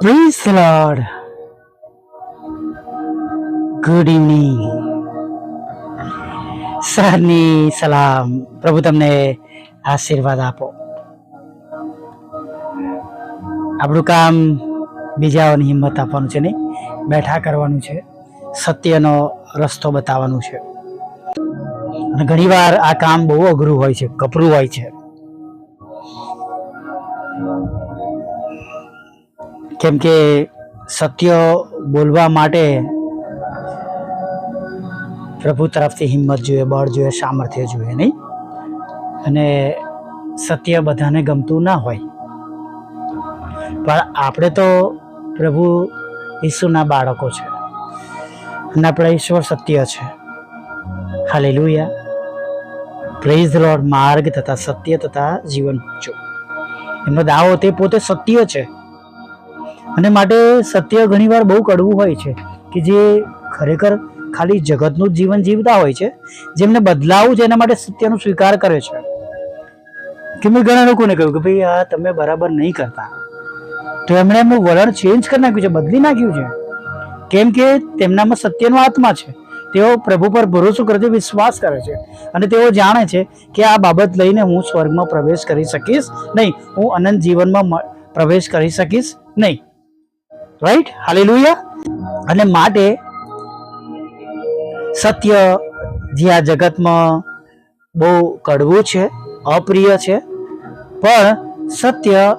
The Lord. Good evening સહની સલામ પ્રભુ તમને આશીર્વાદ આપો. આપણું કામ બીજાઓની હિંમત આપવાનું છે નહીં. બેઠા કરવાનું છે. સત્યનો રસ્તો બતાવવાનું છે. અને ઘણીવાર આ કામ બહુ અઘરું હોય છે, કપરું હોય છે. કેમ કે સત્ય બોલવા માટે પ્રભુ તરફથી હિંમત જોઈએ, બળ જોઈએ, સામર્થ્ય જોઈએ, નહીં? અને સત્ય બધાને ગમતું ના હોય. પણ આપણે તો પ્રભુ ઈસુના બાળકો છે અને આપણા ઈશ્વર સત્ય છે. ખાલી લુયા પ્રેઝ લોર્ડ માર્ગ તથા સત્ય તથા જીવન જો. એમનો દાવો તે પોતે સત્ય છે. અને માટે સત્ય ઘણીવાર બહુ કડવું હોય છે કે જે ખરેખર ખાલી જગતનું જ જીવન જીવતા હોય છે, જેમને બદલાવું છે એના માટે સત્યનો સ્વીકાર કરે છે. કે મેં ઘણા લોકોને કહ્યું કે ભાઈ, આ તમે બરાબર નહીં કરતા. તો એમણે એમનું વલણ ચેન્જ કરી નાખ્યું છે, બદલી નાખ્યું છે. કેમ કે તેમનામાં સત્યનો આત્મા છે. તેઓ પ્રભુ પર ભરોસો કરે છે, વિશ્વાસ કરે છે. અને તેઓ જાણે છે કે આ બાબત લઈને હું સ્વર્ગમાં પ્રવેશ કરી શકીશ નહીં. હું અનંત જીવનમાં પ્રવેશ કરી શકીશ નહીં. રાઈટ હાલેલુયા અને માટે સત્ય જે આ જગતમાં બહુ કડવું છે, અપ્રિય છે, પણ સત્ય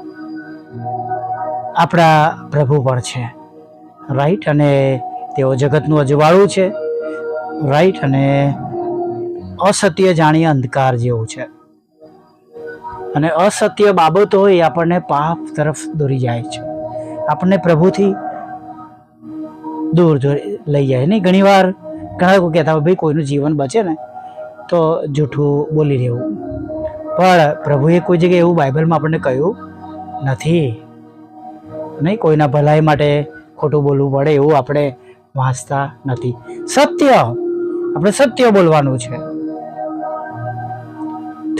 આપણા પ્રભુ પણ છે. રાઈટ અને તેઓ જગતનું અજવાળું છે. રાઈટ અને અસત્ય જાણીએ અંધકાર જેવું છે. અને અસત્ય બાબતો એ આપણને પાપ તરફ દોરી જાય છે. આપણને પ્રભુથી દૂર દોરી લઈ જાય. નહીં, ઘણીવાર ઘણા લોકો કહેતા હોય, ભાઈ, કોઈનું જીવન બચે ને, તો જૂઠું બોલી રહેવું પણ પ્રભુએ કોઈ જગ્યાએ એવું બાઇબલમાં આપણને કહ્યું નથી. નહીં, કોઈના ભલાઈ માટે ખોટું બોલવું પડે એવું આપણે વાંચતા નથી. સત્ય, આપણે સત્ય બોલવાનું છે.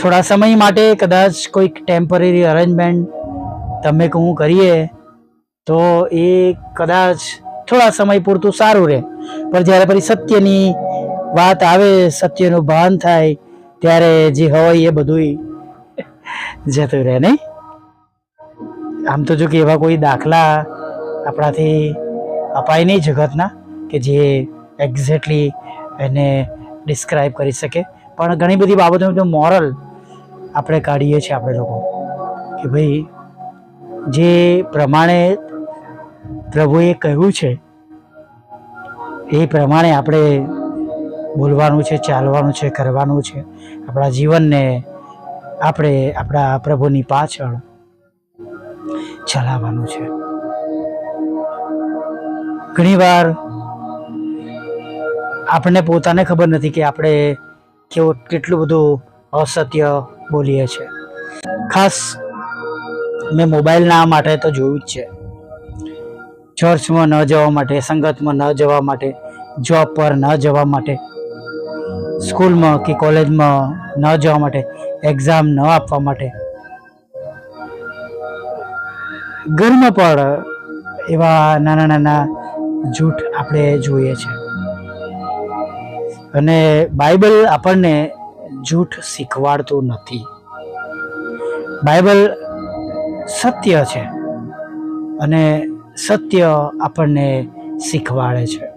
થોડા સમય માટે કદાચ કોઈક ટેમ્પરરી અરેન્જમેન્ટ તમે કહું, કરીએ તો એ કદાચ થોડા સમય પૂરતું સારું રહે. પણ જ્યારે પછી સત્યની વાત આવે, સત્યનું ભાન થાય, ત્યારે જે હોય એ બધું જતું રહે, નહીં? આમ તો જો કે એવા કોઈ દાખલા આપણાથી અપાય નહીં જગતના, કે જે એક્ઝેક્ટલી એને ડિસ્ક્રાઇબ કરી શકે. પણ ઘણી બધી બાબતો તો મોરલ આપણે કાઢીએ છીએ આપણે લોકો. કે ભાઈ, જે પ્રમાણે પ્રભુએ કહ્યું છે. એ પ્રમાણે આપણે બોલવાનું છે, ચાલવાનું છે, કરવાનું છે. આપણા જીવનને આપણે આપણા પ્રભુની પાછળ ચલાવવાનું છે. ઘણીવાર આપણને પોતાને ખબર નથી કે આપણે કેવું કેટલું બધું અસત્ય બોલીએ છીએ. ખાસ મેં મોબાઈલના માટે તો જોયું જ છે. ચર્ચમાં ન જવા માટે, સંગતમાં ન જવા માટે જોબ પર ન જવા માટે સ્કૂલમાં કે કોલેજમાં ન જવા માટે એક્ઝામ ન આપવા માટે. ઘરમાં પણ એવા નાના નાના જૂઠ આપણે જોઈએ છે. અને બાઇબલ આપણને જૂઠ શીખવાડતું નથી. બાઇબલ સત્ય છે. અને સત્ય આપણને શીખવાડે છે.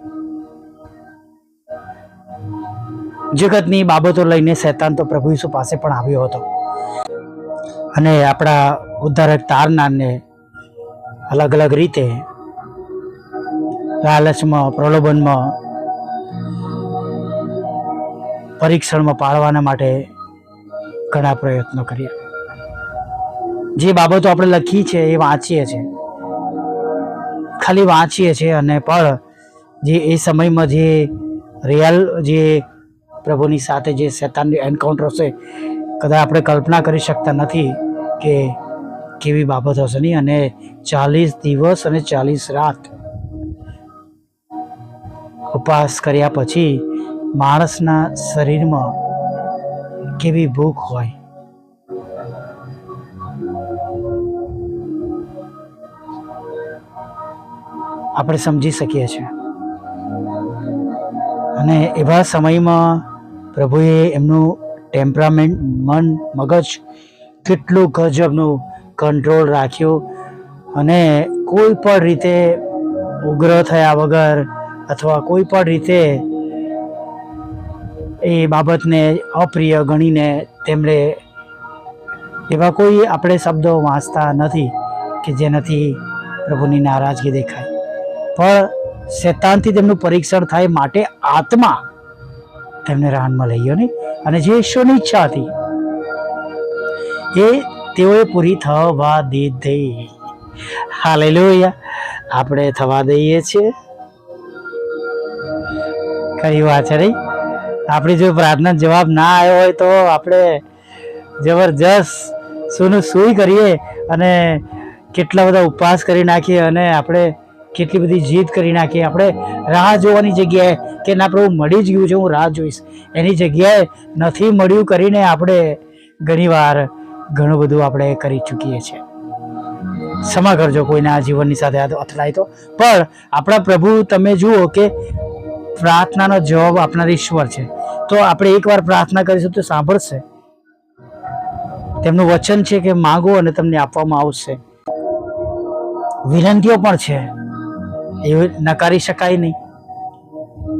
જગતની બાબતો લઈને શૈતાન તો પ્રભુ ઈસુ પાસે પણ આવ્યો હતો. અને આપણા ઉદ્ધારક તારનારને અલગ અલગ રીતે લાલચમાં, પ્રલોભનમાં, પરીક્ષણમાં પાડવાના માટે ઘણા પ્રયત્નો કર્યા. જે બાબતો આપણે લખી છે એ વાંચીએ છીએ. ખાલી વાંચીએ છીએ અને પણ જે એ સમયમાં જે રિયલ જે પ્રભુની સાથે જે શેતાનની એન્કાઉન્ટર હશે, કદાચ આપણે કલ્પના કરી શકતા નથી કે કેવી બાબત હશે નહીં. અને ચાલીસ દિવસ અને ચાલીસ રાત ઉપવાસ કર્યા પછી માણસના શરીરમાં કેવી ભૂખ હોય આપણે સમજી શકીએ છીએ. અને એવા સમયમાં પ્રભુએ એમનું ટેમ્પરામેન્ટ, મન, મગજ કેટલું ગજબનું કંટ્રોલ રાખ્યું અને કોઈ પણ રીતે ઉગ્ર થયા વગર અથવા કોઈ પણ રીતે એ બાબતને અપ્રિય ગણીને તેમણે એવા કોઈ આપણે શબ્દો વાંચતા નથી કે જેનાથી પ્રભુની નારાજગી દેખાય. પણ શેતાનથી તેમનું પરીક્ષણ થાય માટે આત્મા તેમને રાનમાં લઈ ગયો નહીં. અને જે ઈશ્વરની ઈચ્છા હતી, એ તેઓએ પૂરી થવા દીધી હાલેલુયા. આપણે થવા દઈએ છીએ. કઈ વાત છે નહીં? આપણી જો પ્રાર્થના જવાબ ના આવ્યો હોય તો આપણે જબરજસ્ત સુનું સુઈ કરીએ અને કેટલા બધા ઉપવાસ કરી નાખીએ અને આપણે કેટલી બધી જીદ કરી નાખીએ આપણે રાહ જોવાની જગ્યાએ કે ના પ્રભુ, મળી જ ગયું છે, હું રાહ જોઈશ. એની જગ્યાએ નથી મળ્યું કરીને આપણે ઘણીવાર ઘણું બધું આપણે કરી ચૂકીએ છીએ. ક્ષમા કરજો કોઈના જીવનની સાથે આ અથડાય તો. પણ આપણા પ્રભુ, તમે જુઓ કે પ્રાર્થનાનો જવાબ આપનાર ઈશ્વર છે. તો આપણે એકવાર પ્રાર્થના કરીશું તો સાંભળશે. તેમનું વચન છે કે માગો અને તમને આપવામાં આવશે. વિનંતીઓ પણ છે. એ નકારી શકાય નહીં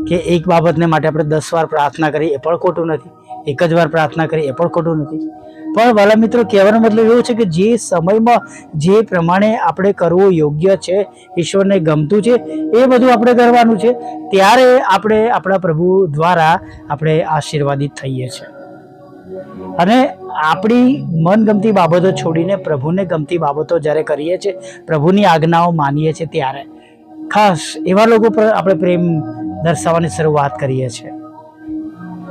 કે એક બાબતને માટે આપણે દસ વાર પ્રાર્થના કરી એ પણ ખોટું નથી, એક જ વાર પ્રાર્થના કરી એ પણ ખોટું નથી. પણ વાલા મિત્રો, કહેવાનો મતલબ એવો છે કે જે સમયમાં જે પ્રમાણે આપણે કરવું યોગ્ય છે, ઈશ્વરને ગમતું છે, એ બધું આપણે કરવાનું છે, ત્યારે આપણે આપણા પ્રભુ દ્વારા આપણે આશીર્વાદિત થઈએ છીએ. અને આપણી મનગમતી બાબતો છોડીને પ્રભુને ગમતી બાબતો જ્યારે કરીએ છીએ, પ્રભુની આજ્ઞાઓ માનીએ છીએ ત્યારે. ખાસ એવા લોકો પર આપણે પ્રેમ દર્શાવવાની શરૂઆત કરીએ છીએ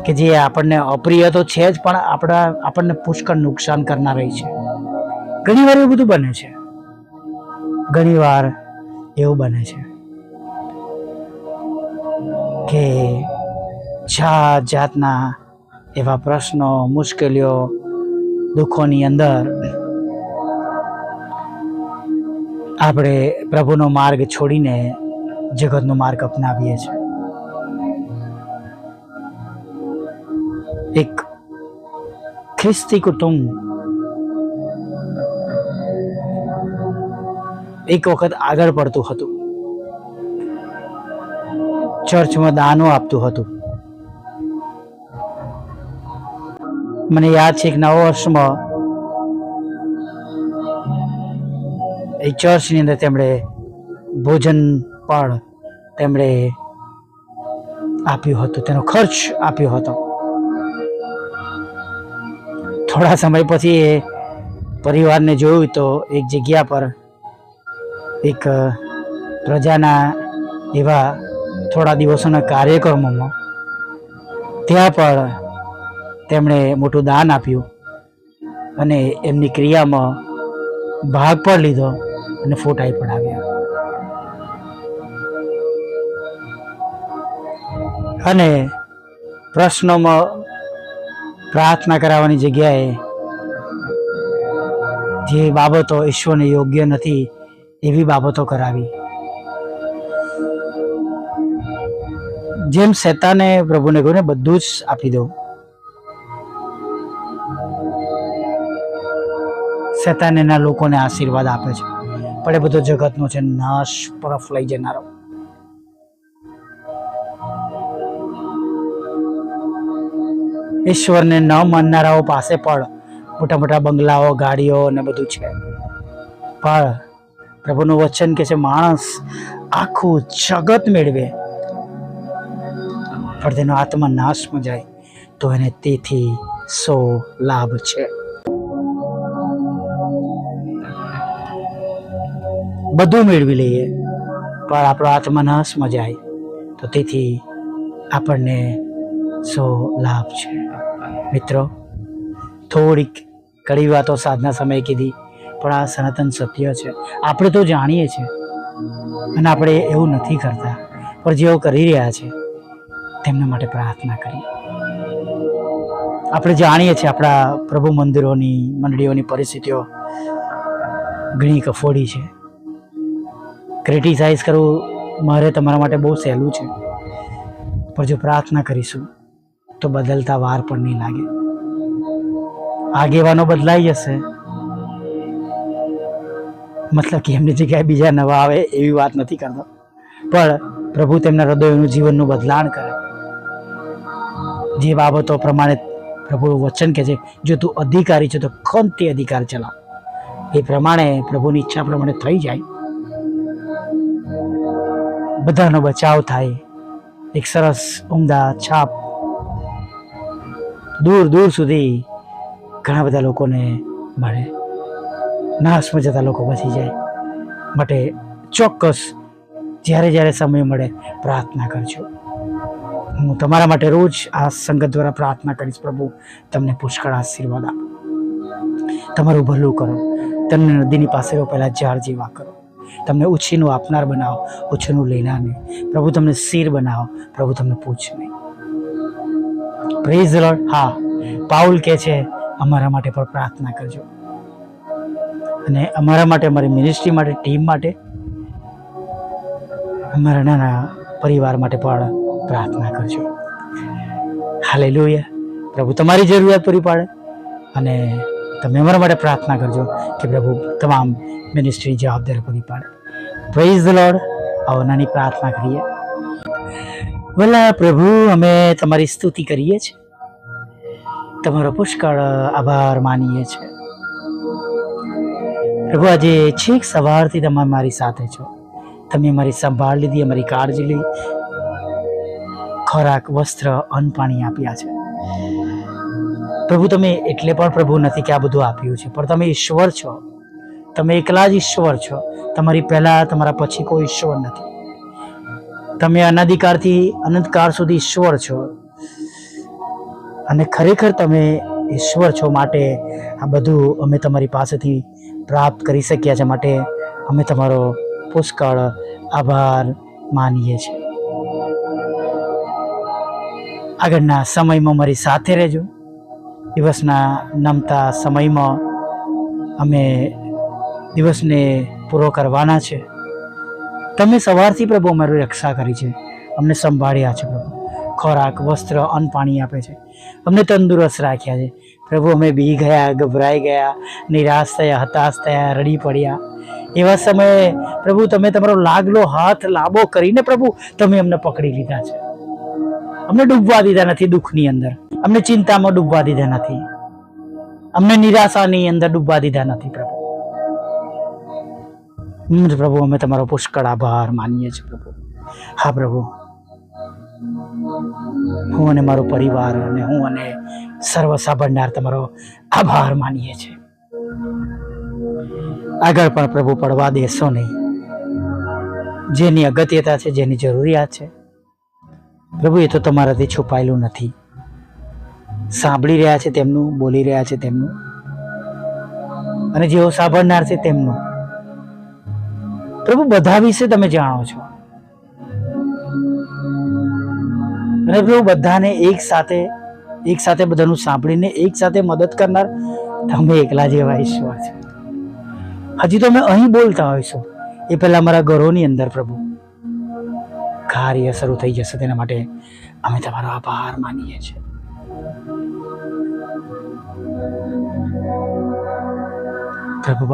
કે જે આપણને અપ્રિય તો છે જ, પણ આપણા આપણને પુષ્કળ નુકસાન કરનારી છે. ઘણીવાર એવું બધું બને છે. ઘણીવાર એવું બને છે કે જાત જાતના એવા પ્રશ્નો, મુશ્કેલીઓ, દુઃખોની અંદર આપણે પ્રભુનો માર્ગ છોડીને જગતનો માર્ગ અપનાવીએ છીએ. એક ખ્રિસ્તી કુટુંબ એક વખત આગળ પડતું હતું. ચર્ચમાં દાનો આપતું હતું. મને યાદ છે એક નવા વર્ષમાં એ ચર્ચની અંદર તેમણે ભોજન પણ તેમણે આપ્યું હતું, તેનો ખર્ચ આપ્યો હતો. થોડા સમય પછી એ પરિવારને જોયું તો એક જગ્યા પર એક પ્રજાના એવા થોડા દિવસોના કાર્યક્રમોમાં ત્યાં પણ તેમણે મોટું દાન આપ્યું અને એમની ક્રિયામાં ભાગ પણ લીધો. અને ફોટાઈ પડાવ્યા અને પ્રશ્નોમાં પ્રાર્થના કરાવવાની જગ્યાએ જે બાબતો ઈશ્વરને યોગ્ય નથી, એવી બાબતો કરાવી. જેમ શેતાને પ્રભુને કહ્યું બધું જ આપી દઉં. શેતાન એના લોકોને આશીર્વાદ આપે છે. પણ એ બધો જગતનો છે, નાશ પરફ લઈ જનારો. ઈશ્વરને ન માનનારાઓ પાસે પણ મોટા મોટા બંગલાઓ, ગાડીઓ ને બધું છે. પણ પ્રભુનું વચન કે છે, માણસ આખું જગત મેળવે, પણ તેનો આત્મા નાશમાં જાય, તો એને તેથી સો લાભ છે. બધું મેળવી લઈએ. પણ આપણો આત્મા નાશમાં જાય તો તેથી આપણને સો લાભ છે. મિત્રો, થોડીક કડી વાતો સાધના સમયે કીધી, પણ આ સનાતન સત્ય છે. આપણે તો જાણીએ છીએ. અને આપણે એવું નથી કરતા. પણ જેઓ કરી રહ્યા છે, તેમના માટે પ્રાર્થના કરીએ. આપણે જાણીએ છીએ આપણા પ્રભુ મંદિરોની, મંડળીઓની પરિસ્થિતિઓ ઘણી કફોડી છે. ક્રિટિસાઇઝ કરવું મારે તમારા માટે બહુ સહેલું છે. પણ જો પ્રાર્થના કરીશું, તો બદલતા વાર પણ નહીં લાગે. આગેવાનો બદલાઈ જશે. મતલબ કે એમની જગ્યાએ બીજા નવા આવે એવી વાત નથી કરતો. પણ પ્રભુ તેમના હૃદયનું જીવનનું બદલાણ કરે. જે બાબતો પ્રમાણે પ્રભુ વચન કહે છે, જો તું અધિકારી છે તો ખોન તે અધિકાર ચલાવ. એ પ્રમાણે પ્રભુની ઈચ્છા પ્રમાણે થઈ જાય. બધાનો બચાવ થાય. એક સરસ ઉમદા છાપ. દૂર દૂર સુધી ઘણા બધા લોકોને મળે. નાશમાં જતા લોકો બચી જાય. માટે ચોક્કસ જ્યારે જ્યારે સમય મળે પ્રાર્થના કરજો. હું તમારા માટે રોજ આ સંગત દ્વારા પ્રાર્થના કરીશ, પ્રભુ. તમને પુષ્કળ આશીર્વાદ આપો. તમારું ભલું કરો. તમને નદીની પાસે પહેલાં ઝાડ જેવા કરો. તમને ઉછીનું આપનાર બનાવો, ઉછીનું લેનાર નહીં પ્રભુ તમને શિર બનાવો, પ્રભુ તમને પૂછ નહીં. પ્રેઝ લોર્ડ હા, પાઉલ કહે છે, અમારા માટે પણ પ્રાર્થના કરજો. અને અમારા માટે, અમારી મિનિસ્ટ્રી માટે ટીમ માટે, અમારા નાના પરિવાર માટે પણ પ્રાર્થના કરજો. હાલે પ્રભુ તમારી જરૂરિયાત પૂરી પાડે અને તમે અમારા માટે પ્રાર્થના કરજો કે પ્રભુ તમામ મિનિસ્ટ્રી જવાબદારી પૂરી પાડે. પ્રેઝ ધ લોર્ડ આવો પ્રાર્થના કરીએ. ભલા પ્રભુ, અમે તમારી સ્તુતિ કરીએ છીએ. તમારો પુષ્કળ આભાર માનીએ છીએ. પ્રભુ, આજે છેક સવારથી તમે મારી સાથે છો. તમે મારી સંભાળ લીધી, અમારી કાળજી લીધી. ખોરાક, વસ્ત્ર, અન્ન પાણી આપ્યા છે. પ્રભુ, તમે એટલે પણ પ્રભુ નથી કે આ બધું આપ્યું છે, પણ તમે ઈશ્વર છો. તમે એકલા જ ઈશ્વર છો. તમારી પહેલા, તમારા પછી કોઈ ઈશ્વર નથી. તમે અનાધિકારથી અનંતકાળ સુધી ઈશ્વર છો. અને ખરેખર તમે ઈશ્વર છો માટે આ બધું અમે તમારી પાસેથી પ્રાપ્ત કરી શક્યા છે માટે અમે તમારો પુષ્કળ આભાર માનીએ છીએ. આગળના સમયમાં મારી સાથે રહેજો. દિવસના નમતા સમયમાં અમે દિવસને પૂરો કરવાના છે. તમે સવારથી પ્રભુ અમારી રક્ષા કરી છે. અમને સંભાળ્યા છે પ્રભુ. ખોરાક, વસ્ત્ર, અન્ન પાણી આપે છે. અમને તંદુરસ્ત રાખ્યા છે. પ્રભુ, અમે બી ગયા, ગભરાઈ ગયા, નિરાશ થયા, હતાશ થયા, રડી પડ્યા. એવા સમયે પ્રભુ, તમે તમારો લાગલો હાથ લાંબો કરીને પ્રભુ, તમે અમને પકડી લીધા છે. અમને ડૂબવા દીધા નથી દુઃખની અંદર. અમને ચિંતામાં ડૂબવા દીધા નથી. અમને નિરાશાની અંદર ડૂબવા દીધા નથી પ્રભુ. પ્રભુ, અમે તમારો પુષ્કળ આભાર માનીએ છીએ પ્રભુ. હા પ્રભુ. હું અને મારો પરિવાર અને હું અને સર્વ સાંભળનાર તમારો આભાર માનીએ છીએ. આગળ પણ પ્રભુ પડવા દેશો નહીં. જેની અગત્યતા છે, જેની જરૂરિયાત છે. પ્રભુ, એ તો તમારાથી છુપાયેલું નથી. સાંભળી રહ્યા છે તેમનું, બોલી રહ્યા છે તેમનું. અને જેઓ સાંભળનાર છે તેમનું. પ્રભુ, બધા વિશે તમે જાણો છો. અને પ્રભુ, બધાને એક સાથે એક સાથે બધાનું સાંભળીને એક સાથે મદદ કરનાર તમે એકલા જેવા ઈશ્વર છે. હજી તો અમે અહીં બોલતા હોઈશું. એ પહેલા અમારા ઘરોની અંદર પ્રભુ. કાર્ય શરૂ થઈ જશે તેના માટે અમે તમારો આભાર માનીએ છીએ. પ્રભુ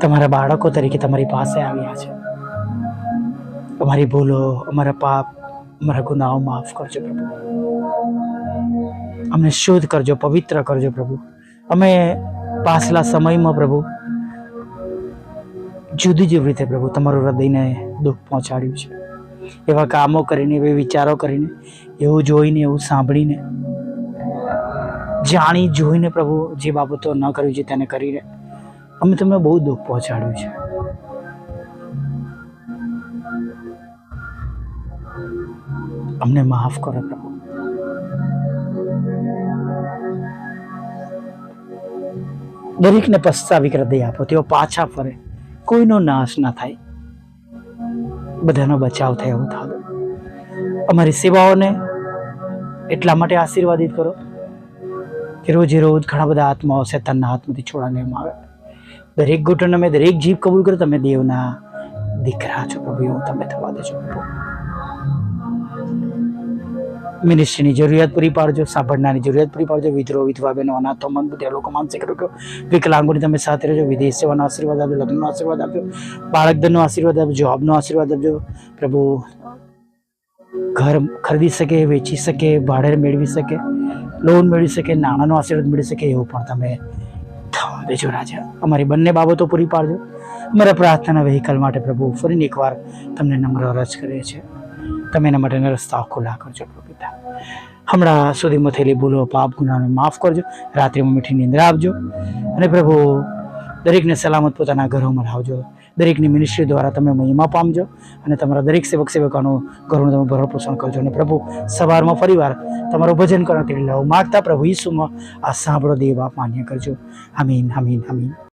તમારા બાળકો તરીકે તમારી પાસે આવ્યા છે. અમારી ભૂલો, અમારા પાપ, અમારા ગુનાઓ માફ કરજો પ્રભુ. અમને શુદ્ધ કરજો, પવિત્ર કરજો પ્રભુ. અમે પાછલા સમયમાં પ્રભુ, જુદી જુદી રીતે પ્રભુ તમારું હૃદયને દુઃખ પહોંચાડ્યું છે. એવા કામો કરીને, એવા વિચારો કરીને, એવું જોઈને, એવું સાંભળીને, જાણી, જોઈને પ્રભુ જે બાબતો ન કરવી છે તેને કરીને અમે તમને બહુ દુઃખ પહોંચાડ્યું છે. અમને માફ કરો પ્રભુ. દરેકને પસ્તાવી હૃદય આપો, તેઓ પાછા ફરે. કોઈનો નાશ ના થાય. બધાનો બચાવ થાય એવું થાવ. અમારી સેવાઓને એટલા માટે આશીર્વાદિત કરો કે રોજે રોજ ઘણા બધા આત્માઓ શેતાનના હાથમાંથી છોડાવવામાં આવે. દરેક ઘૂંટણ અમે દરેક જીભ કબૂલ કરો, તમે દેવના દીકરા છો પ્રભુ, એવું તમે થવા દેજો પ્રભુ. મિનિસ્ટ્રીની જરૂરિયાત પૂરી પાડજો, સાંભળનારની જરૂરિયાત પૂરી પાડજો વિધ્રો વિધવા બહેનો, અનાથો મંદ બધા લોકો માનસિક રોગો વિકલાંગોની તમે સાથે રહેજો, વિદેશ સેવાનો આશીર્વાદ આપજો, લગ્નનો આશીર્વાદ આપજો, બાળકધનનો આશીર્વાદ આપજો, જોબનો આશીર્વાદ આપજો. પ્રભુ, ઘર ખરીદી શકે, વેચી શકે, ભાડે મેળવી શકે લોન મેળવી શકે, નાણાંનો આશીર્વાદ મેળવી શકે, એવું પણ તમે દેજો રાજા. અમારી બંને બાબતો પૂરી પાડજો. અમારા પ્રાર્થના વ્હીકલ માટે પ્રભુ ફરીને એકવાર તમને નમ્ર અરજ કરીએ છીએ. તમે એના માટેના રસ્તાઓ ખુલ્લા કરજો પ્રભુ હમણાં સુધીમાં થયેલી ભૂલો, પાપ ગુનાને માફ કરજો. રાત્રિમાં મીઠી નિંદ્રા આપજો અને પ્રભુ, દરેકને સલામત પોતાના ઘરોમાં લાવજો. દરેકની મિનિસ્ટ્રી દ્વારા તમે મહિમા પામજો અને તમારા દરેક સેવક, સેવકોનું ઘરનું તમે ભરણ પોષણ કરજો. અને પ્રભુ, સવારમાં ફરીવાર તમારું ભજન કરવા તેવી લવ માગતા પ્રભુ ઈસુમાં આ સાંભળો દેવા માન્ય કરજો. આમીન આમીન આમીન.